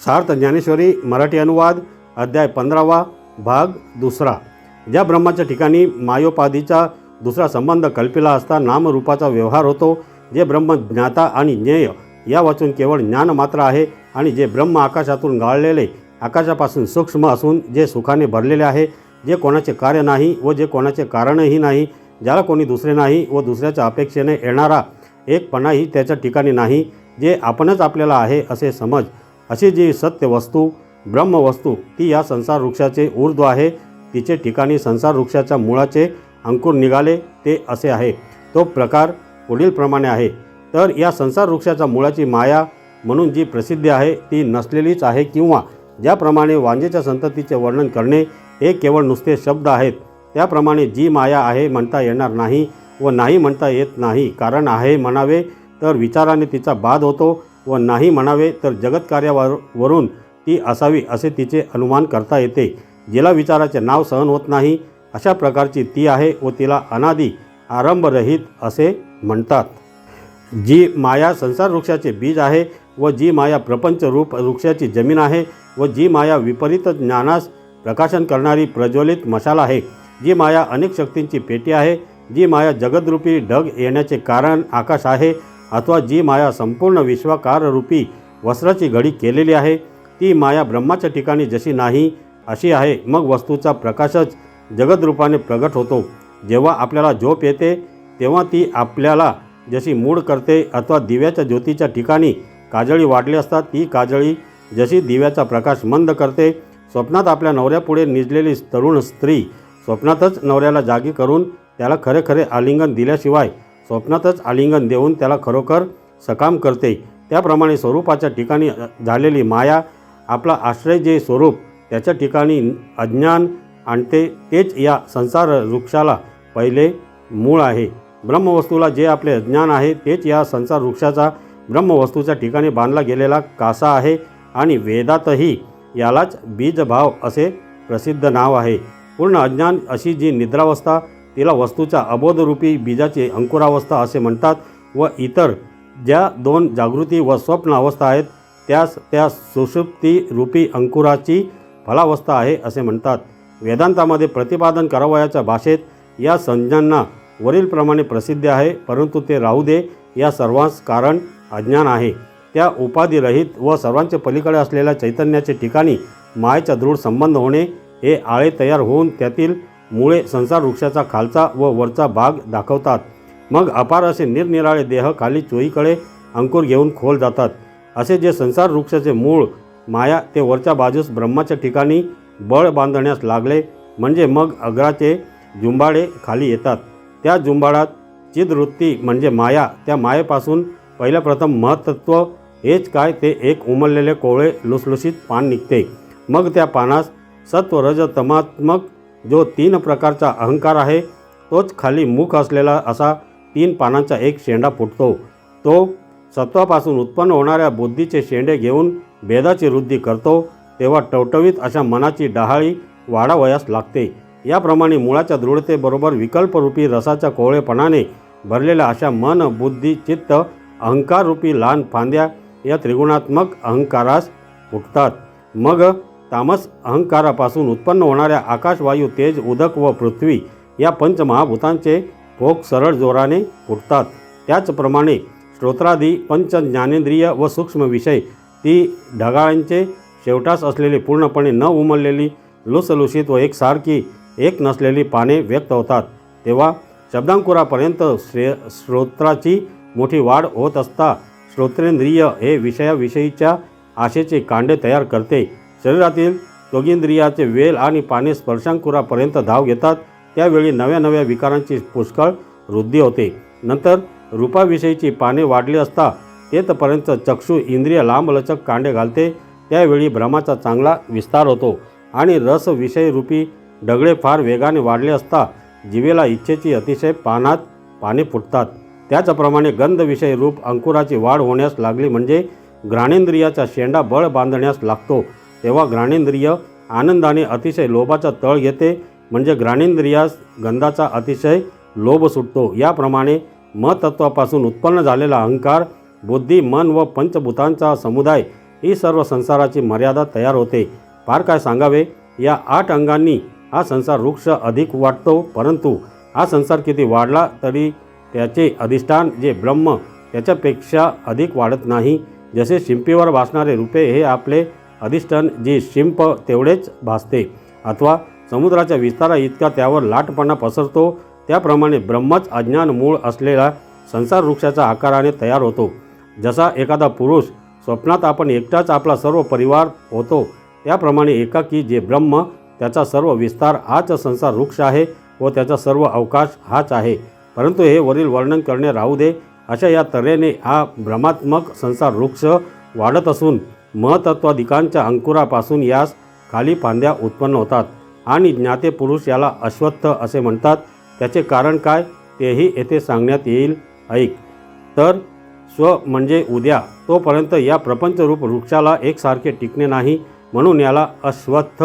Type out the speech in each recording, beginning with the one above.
सार्थ ज्ञानेश्वरी मराठी अनुवाद अध्याय पंधरावा भाग दुसरा. ज्या ब्रह्माच्या ठिकाणी मायोपाधीचा दुसरा संबंध कल्पिला असता नामरूपाचा व्यवहार होतो जे ब्रह्म ज्ञाता आणि ज्ञेय या वाचून केवळ ज्ञान मात्र आहे आणि जे ब्रह्म आकाशातून गाळलेले आकाशापासून सूक्ष्म असून जे सुखाने भरलेले आहे जे कोणाचे कार्य नाही व जे कोणाचे कारणही नाही ज्याला कोणी दुसरे नाही व दुसऱ्याच्या अपेक्षेने येणारा एकपणाही त्याच्या ठिकाणी नाही जे आपणच आपल्याला आहे असे समज अशी जी सत्य वस्तू ब्रह्मवस्तू ती या संसार वृक्षाचे ऊर्ध्व आहे तिचे ठिकाणी संसार वृक्षाच्या मुळाचे अंकुर निघाले ते असे आहे. तो प्रकार पुढीलप्रमाणे आहे. तर या संसार वृक्षाच्या मुळाची माया म्हणून जी प्रसिद्धी आहे ती नसलेलीच आहे किंवा ज्याप्रमाणे वांजेच्या संततीचे वर्णन करणे हे केवळ नुसते शब्द आहेत त्याप्रमाणे जी माया आहे म्हणता येणार नाही व नाही म्हणता येत नाही कारण आहे म्हणावे तर विचाराने तिचा बाद होतो व नाही म्हणावे तर जगतकार्यावर वरून ती असावी असे तिचे अनुमान करता येते. जिला विचाराचे नाव सहन होत नाही अशा प्रकारची ती आहे व तिला अनादी आरंभरहित असे म्हणतात. जी माया संसार वृक्षाचे बीज आहे व जी माया प्रपंच रूप वृक्षाची जमीन आहे व जी माया विपरीत ज्ञानास प्रकाशन करणारी प्रज्वलित मशाल आहे. जी माया अनेक शक्तींची पेटी आहे जी माया जगदरूपी ढग येण्याचे कारण आकाश आहे अथवा जी माया संपूर्ण विश्वाकाररूपी वस्त्राची घडी केलेली आहे ती माया ब्रह्माच्या ठिकाणी जशी नाही अशी आहे. मग वस्तूचा प्रकाशच जगदरूपाने प्रगट होतो. जेव्हा आपल्याला झोप येते तेव्हा ती आपल्याला जशी मूड करते अथवा दिव्याच्या ज्योतीच्या ठिकाणी काजळी वाढली असता ती काजळी जशी दिव्याचा प्रकाश मंद करते स्वप्नात आपल्या नवऱ्यापुढे निजलेली तरुण स्त्री स्वप्नातच नवऱ्याला जागी करून त्याला खरे खरे आलिंगन दिल्याशिवाय स्वप्नातच आलिंगन देऊन त्याला खरोखर सकाम करते. त्याप्रमाणे स्वरूपाच्या ठिकाणी झालेली माया आपला आश्रय जे स्वरूप त्याच्या ठिकाणी अज्ञान आणते तेच या संसार वृक्षाला पहिले मूळ आहे. ब्रह्मवस्तूला जे आपले अज्ञान आहे तेच या संसार वृक्षाचा ब्रह्मवस्तूच्या ठिकाणी बांधला गेलेला कासा आहे आणि वेदातही यालाच बीजभाव असे प्रसिद्ध नाव आहे. पूर्ण अज्ञान अशी जी निद्रावस्था तिला वस्तूच्या अबोधरूपी बीजाची अंकुरावस्था असे म्हणतात व इतर ज्या दोन जागृती व स्वप्न अवस्था आहेत त्यास त्या सुषुप्तीरूपी अंकुराची फलावस्था आहे असे म्हणतात. वेदांतामध्ये प्रतिपादन करावयाच्या भाषेत या संज्ञांना वरीलप्रमाणे प्रसिद्ध आहे परंतु ते राहू दे या सर्वांस कारण अज्ञान आहे. त्या उपाधिरहित व सर्वांच्या पलीकडे असलेल्या चैतन्याचे ठिकाणी मायेचा दृढ संबंध होणे हे आळे तयार होऊन त्यातील मुळे संसार वृक्षाचा खालचा व वरचा भाग दाखवतात. मग अपार असे निरनिराळे देह खाली चोईकडे अंकुर घेऊन खोल जातात. असे जे संसार वृक्षाचे मूळ माया ते वरच्या बाजूस ब्रह्माच्या ठिकाणी बळ बांधण्यास लागले म्हणजे मग अग्राचे जुंबाडे खाली येतात. त्या जुंबाडात चिदवृत्ती म्हणजे माया. त्या मायेपासून पहिल्या प्रथम महत्त्व हेच काय ते एक उमललेले कोवळे लुसलुसीत पान निघते. मग त्या पानास सत्व जो तीन प्रकारचा अहंकार आहे तोच खाली मुख असलेला असा तीन पानांचा एक शेंडा फुटतो. तो सत्वापासून उत्पन्न होणाऱ्या बुद्धीचे शेंडे घेऊन भेदाची वृद्धी करतो तेव्हा टवटवीत अशा मनाची डहाळी वाढावयास लागते. याप्रमाणे मुळाच्या दृढतेबरोबर विकल्परूपी रसाच्या कोवळेपणाने भरलेल्या अशा मन बुद्धी चित्त अहंकाररूपी लहान फांद्या या त्रिगुणात्मक अहंकारास फुटतात. मग तामस अहंकारापासून उत्पन्न होणाऱ्या आकाशवायू तेज उदक व पृथ्वी या पंचमहाभूतांचे भोग सरळ जोराने फुटतात त्याचप्रमाणे श्रोत्रादी पंच ज्ञानेंद्रिय व सूक्ष्म विषय ती ढगाळांचे शेवटास असलेली पूर्णपणे न उमललेली लुसलुषित व एकसारखी एक नसलेली पाने व्यक्त होतात. तेव्हा शब्दांकुरापर्यंत श्रे श्रोत्राची मोठी वाढ होत असता श्रोत्रेंद्रिय हे विषयाविषयीच्या आशेचे कांडे तयार करते. शरीरातील योगेंद्रियाचे वेल आणि पाने स्पर्शांकुरापर्यंत धाव घेतात. त्यावेळी नव्या नव्या विकारांची पुष्कळ वृद्धी होते. नंतर रूपाविषयीची पाने वाढली असता तेथपर्यंत चक्षू इंद्रिय लांबलचक कांडे घालते. त्यावेळी भ्रमाचा चांगला विस्तार होतो आणि रसविषयरूपी डगळे फार वेगाने वाढले असता जिवेला इच्छेची अतिशय पानात पाने फुटतात. त्याचप्रमाणे गंधविषयी रूप अंकुराची वाढ होण्यास लागली म्हणजे घ्राणेंद्रियाचा शेंडा बळ बांधण्यास लागतो. तेव्हा घ्राणेंद्रिय आनंदाने अतिशय लोभाचा तळ घेते म्हणजे घ्राणेंद्रियास गंधाचा अतिशय लोभ सुटतो. याप्रमाणे मतत्वापासून उत्पन्न झालेला अहंकार बुद्धी मन व पंचभूतांचा समुदाय ही सर्व संसाराची मर्यादा तयार होते. फार काय सांगावे? या आठ अंगांनी हा संसार वृक्ष अधिक वाटतो परंतु हा संसार किती वाढला तरी त्याचे अधिष्ठान जे ब्रह्म त्याच्यापेक्षा अधिक वाढत नाही. जसे शिंपीवर भासणारे रुपे हे आपले अधिष्ठान जे शिंप तेवढेच भासते अथवा समुद्राच्या विस्तारा इतका त्यावर लाटपणा पसरतो त्याप्रमाणे ब्रह्मच अज्ञान मूळ असलेला संसार वृक्षाच्या आकाराने तयार होतो. जसा एखादा पुरुष स्वप्नात आपण एकटाच आपला सर्व परिवार होतो त्याप्रमाणे एकाकी जे ब्रह्म त्याचा सर्व विस्तार हाच संसार वृक्ष आहे व त्याचा सर्व अवकाश हाच आहे. परंतु हे वरील वर्णन करणे राहू दे. अशा या तऱ्हेने हा भ्रमात्मक संसार वृक्ष वाढत असून महतत्वाधिकांच्या अंकुरापासून यास खाली फांद्या उत्पन्न होतात आणि ज्ञाते पुरुष याला अश्वत्थ असे म्हणतात. त्याचे कारण काय? तेही येथे सांगण्यात येईल. ऐक. तर स्व म्हणजे उद्या. तोपर्यंत या प्रपंचरूप वृक्षाला एकसारखे टिकणे नाही म्हणून याला अश्वत्थ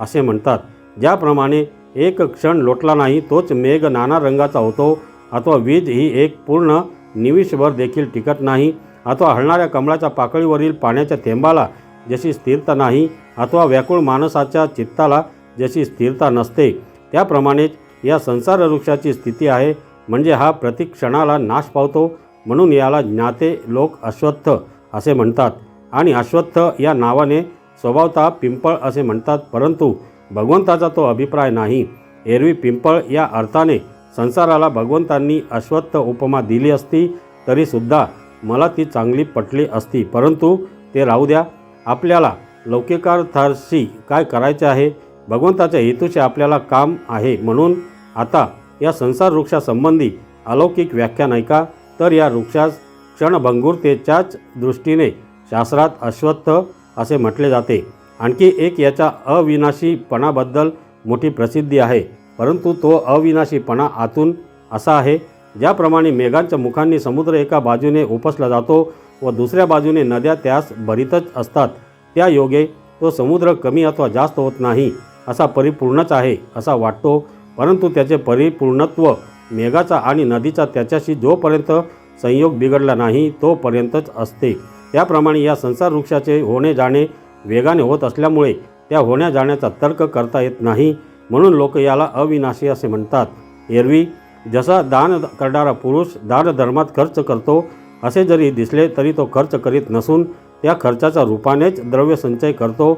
असे म्हणतात. ज्याप्रमाणे एक क्षण लोटला नाही तोच मेघ नाना रंगाचा होतो अथवा वीज ही एक पूर्ण निविषभर देखील टिकत नाही. अथवा हलणाऱ्या कमळाच्या पाकळीवरील पाण्याच्या थेंबाला जशी स्थिरता नाही अथवा व्याकुळ माणसाच्या चित्ताला जशी स्थिरता नसते त्याप्रमाणेच या संसार वृक्षाची स्थिती आहे म्हणजे हा प्रतिक्षणाला नाश पावतो म्हणून याला ज्ञाते लोक अश्वत्थ असे म्हणतात. आणि अश्वत्थ या नावाने स्वभावतः पिंपळ असे म्हणतात परंतु भगवंताचा तो अभिप्राय नाही. एरवी पिंपळ या अर्थाने संसाराला भगवंतांनी अश्वत्थ उपमा दिली असती तरीसुद्धा मला ती चांगली पटली असती परंतु ते राहू द्या. आपल्याला लौकिकार्थाशी काय करायचे आहे? भगवंताच्या हेतूचे आपल्याला काम आहे म्हणून आता या संसार वृक्षासंबंधी अलौकिक व्याख्या नाही का? तर या वृक्षास क्षणभंगुरतेच्याच दृष्टीने शास्त्रात अश्वत्थ असे म्हटले जाते. आणखी एक याच्या अविनाशीपणाबद्दल मोठी प्रसिद्धी आहे परंतु तो अविनाशीपणा आतून असा आहे ज्याप्रमाणे मेघांच्या मुखांनी समुद्र एका बाजूने उपसला जातो व दुसऱ्या बाजूने नद्या त्यास भरीतच असतात. त्या योगे तो समुद्र कमी अथवा जास्त होत नाही असा परिपूर्णच आहे असा वाटतो. परंतु त्याचे परिपूर्णत्व मेघाचा आणि नदीचा त्याच्याशी जोपर्यंत संयोग बिघडला नाही तोपर्यंतच असते. त्याप्रमाणे या संसार वृक्षाचे होणे जाणे वेगाने होत असल्यामुळे त्या होण्या जाण्याचा तर्क करता येत नाही म्हणून लोक याला अविनाशी असे म्हणतात. एरवी जसा दान करणारा पुरुष दानधर्मात खर्च करतो असे जरी दिसले तरी तो खर्च करीत नसून त्या खर्चाच्या रूपानेच द्रव्य संचय करतो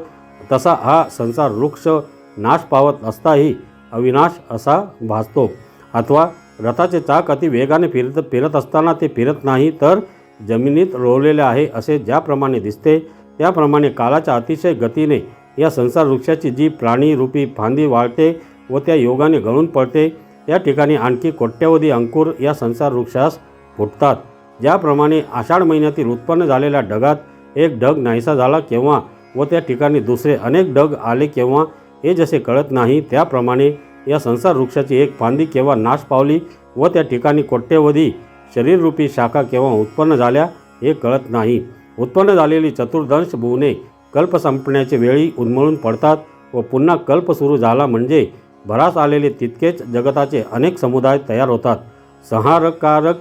तसा हा संसार वृक्ष नाश पावत असताही अविनाश असा भासतो. अथवा रथाचे चाक अति वेगाने फिरत फिरत असताना ते फिरत नाही तर जमिनीत रोवलेले आहे असे ज्याप्रमाणे दिसते त्याप्रमाणे कालाच्या अतिशय गतीने या संसार वृक्षाची जी प्राणीरूपी फांदी वाळते व त्या योगाने गळून पडते या ठिकाणी आणखी कोट्यवधी अंकुर या संसार वृक्षास फुटतात. ज्याप्रमाणे आषाढ महिन्यातील उत्पन्न झालेल्या ढगात एक ढग नाहीसा झाला केव्हा व त्या ठिकाणी दुसरे अनेक ढग आले केव्हा हे जसे कळत नाही त्याप्रमाणे या संसार वृक्षाची एक फांदी केव्हा नाश पावली व त्या ठिकाणी कोट्यवधी शरीररूपी शाखा केव्हा उत्पन्न झाल्या हे कळत नाही. उत्पन्न झालेली चतुर्दंश भुवने कल्प संपण्याच्या वेळी उन्मळून पडतात व पुन्हा कल्प सुरू झाला म्हणजे भरास आलेले तितकेच जगताचे अनेक समुदाय तयार होतात. संहारकारक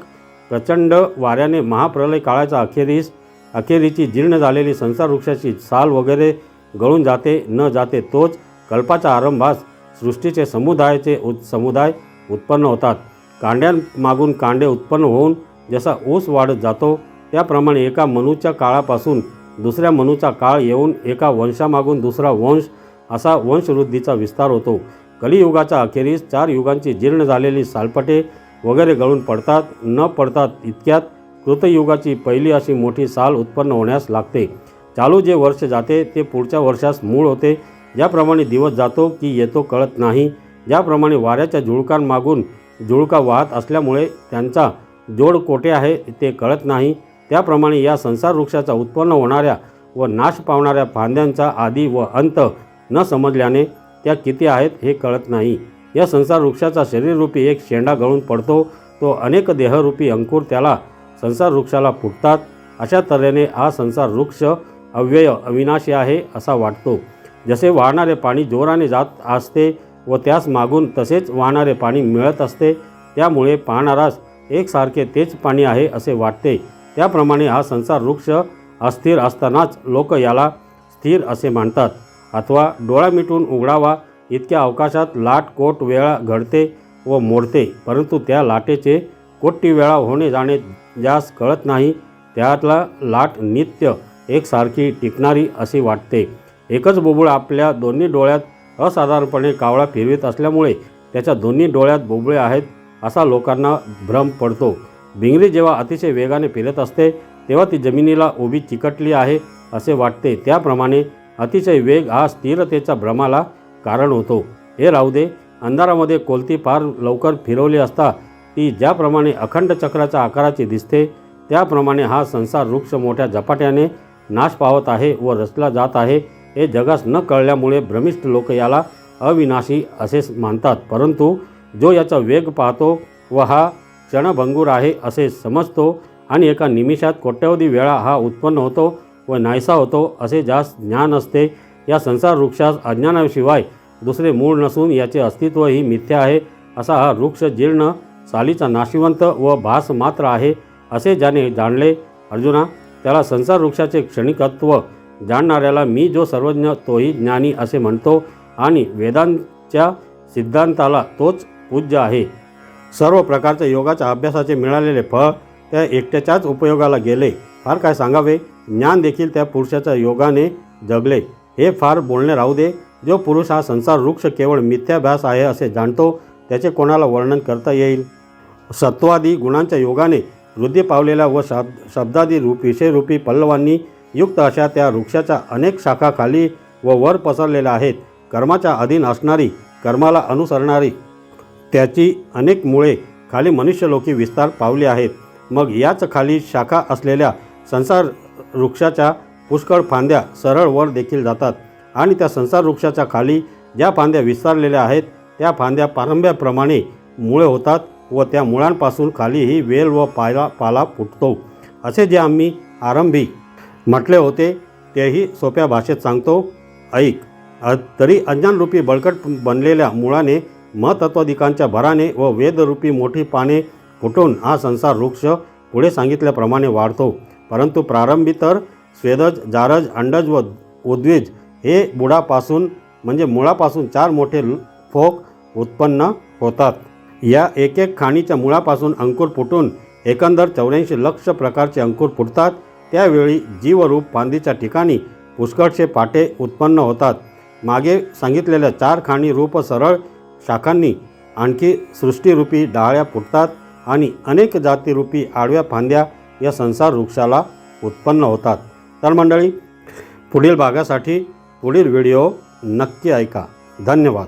प्रचंड वाऱ्याने महाप्रलय काळाच्या अखेरीस अखेरीची जीर्ण झालेली संसार वृक्षाची साल वगैरे गळून जाते न जाते तोच कल्पाच्या आरंभास सृष्टीचे समुदायाचे उत समुदाय उत्पन्न होतात. कांड्यांमागून कांडे उत्पन्न होऊन जसा ऊस वाढत जातो त्याप्रमाणे एका मनूच्या काळापासून दुसऱ्या मनूचा काळ येऊन एका वंशामागून दुसरा वंश असा वंशवृद्धीचा विस्तार होतो. कलियुगाच्या अखेरीस चार युगांची जीर्ण झालेली सालपटे वगैरे गळून पडतात न पडतात इतक्यात कृतयुगाची पहिली अशी मोठी साल उत्पन्न होण्यास लागते. चालू जे वर्ष जाते ते पुढच्या वर्षास मूळ होते. ज्याप्रमाणे दिवस जातो की येतो कळत नाही. ज्याप्रमाणे वाऱ्याच्या झुळकांमागून झुळका वाहत असल्यामुळे त्यांचा जोड कोठे आहे ते कळत नाही. त्याप्रमाणे या संसार वृक्षाचा उत्पन्न होणाऱ्या व नाश पावणाऱ्या फांद्यांचा आदी व अंत न समजल्याने त्या किती आहेत हे कळत नाही. या संसार वृक्षाचा शरीररूपी एक शेंडा गळून पडतो. तो अनेक देहरूपी अंकुर त्याला संसार वृक्षाला फुटतात. अशा तऱ्हेने हा संसार वृक्ष अव्यय अविनाशी आहे असा वाटतो. जसे वाहणारे पाणी जोराने जात असते व त्यास मागून तसेच वाहणारे पाणी मिळत असते. त्यामुळे पाहणारास एकसारखे तेच पाणी आहे असे वाटते. त्याप्रमाणे हा संसार वृक्ष अस्थिर असतानाच लोक याला स्थिर असे मानतात. अथवा डोळा मिटून उघडावा इतक्या अवकाशात लाट कोट वेळा घडते व मोडते. परंतु त्या लाटेचे कोटी वेळा होणे जाणे ज्यास कळत नाही. त्यातला लाट नित्य एकसारखी टिकणारी अशी वाटते. एकच बुबुळ आपल्या दोन्ही डोळ्यात असाधारणपणे कावळा फिरवीत असल्यामुळे त्याच्या दोन्ही डोळ्यात बुबुळे आहेत असा लोकांना भ्रम पडतो. भिंगरी जेव्हा अतिशय वेगाने फिरत असते तेव्हा ती जमिनीला उभी चिकटली आहे असे वाटते. त्याप्रमाणे अतिशय वेग हा स्थिरतेच्या भ्रमाला कारण होतो. हे राहू दे अंधारामध्ये कोलती फार लवकर फिरवली असता ती ज्याप्रमाणे अखंड चक्राच्या आकाराची दिसते त्याप्रमाणे हा संसार वृक्ष मोठ्या झपाट्याने नाश पावत आहे व रचला जात आहे. हे जगास न कळल्यामुळे भ्रमिष्ठ लोक याला अविनाशी असे मानतात. परंतु जो याचा वेग पाहतो व हा क्षणभंगूर आहे असे समजतो आणि एका निमिषात कोट्यवधी वेळा हा उत्पन्न होतो व नाहीसा होतो असे ज्यास ज्ञान असते या संसार वृक्षास अज्ञानाशिवाय दुसरे मूळ नसून याचे अस्तित्व ही मिथ्या आहे असा हा वृक्ष जीर्ण सालीचा नाशिवंत व भास मात्र आहे असे ज्याने जाणले. अर्जुना त्याला संसार वृक्षाचे क्षणिकत्व जाणणाऱ्याला मी जो सर्वज्ञ तोही ज्ञानी असे म्हणतो आणि वेदांच्या सिद्धांताला तोच पूज्य आहे. सर्व प्रकारच्या योगाच्या अभ्यासाचे मिळालेले फळ त्या एकट्याच्याच उपयोगाला गेले. फार काय सांगावे? ज्ञान देखील त्या पुरुषाच्या योगाने जगले. हे फार बोलणे राहू दे. जो पुरुष हा संसार वृक्ष केवळ मिथ्याभ्यास आहे असे जाणतो त्याचे कोणाला वर्णन करता येईल? सत्वादी गुणांच्या योगाने वृद्धी पावलेल्या व शब्द शब्दादी रूप विषयरूपी पल्लवांनी युक्त अशा त्या वृक्षाच्या अनेक शाखा खाली व वर पसरलेल्या आहेत. कर्माच्या अधीन असणारी कर्माला अनुसरणारी त्याची अनेक मुळे खाली मनुष्यलोकी विस्तार पावली आहेत. मग याच खाली शाखा असलेल्या संसार वृक्षाच्या पुष्कळ फांद्या सरळ वर देखील जातात आणि त्या संसार वृक्षाच्या खाली ज्या फांद्या विस्तारलेल्या आहेत त्या फांद्या पारंब्याप्रमाणे मुळे होतात व त्या मुळांपासून खालीही वेल व पाला पाला फुटतो. असे जे आम्ही आरंभी म्हटले होते तेही सोप्या भाषेत सांगतो. ऐक तरी अज्ञानरूपी बळकट बनलेल्या मुळाने महतत्वाधिकांच्या भराने व वेदरूपी मोठी पाने फुटून हा संसार वृक्ष पुढे सांगितल्याप्रमाणे वाढतो. परंतु प्रारंभी तर स्वेदज जारज अंडज व उद्विज हे बुडापासून म्हणजे मुळापासून चार मोठे फोक उत्पन्न होतात. या एक एक खाणीच्या मुळापासून अंकुर फुटून एकंदर चौऱ्याऐंशी लक्ष प्रकारचे अंकुर फुटतात. त्यावेळी जीवरूप फांदीच्या ठिकाणी पुष्कळशे पाटे उत्पन्न होतात. मागे सांगितलेल्या चार खाणी रूप सरळ शाखांनी आणखी सृष्टीरूपी डाळ्या फुटतात आणि अनेक जातीरूपी आडव्या फांद्या या संसार वृक्षाला उत्पन्न होतात. तर मंडळी पुढील भागासाठी पुढील व्हिडिओ नक्की ऐका. धन्यवाद.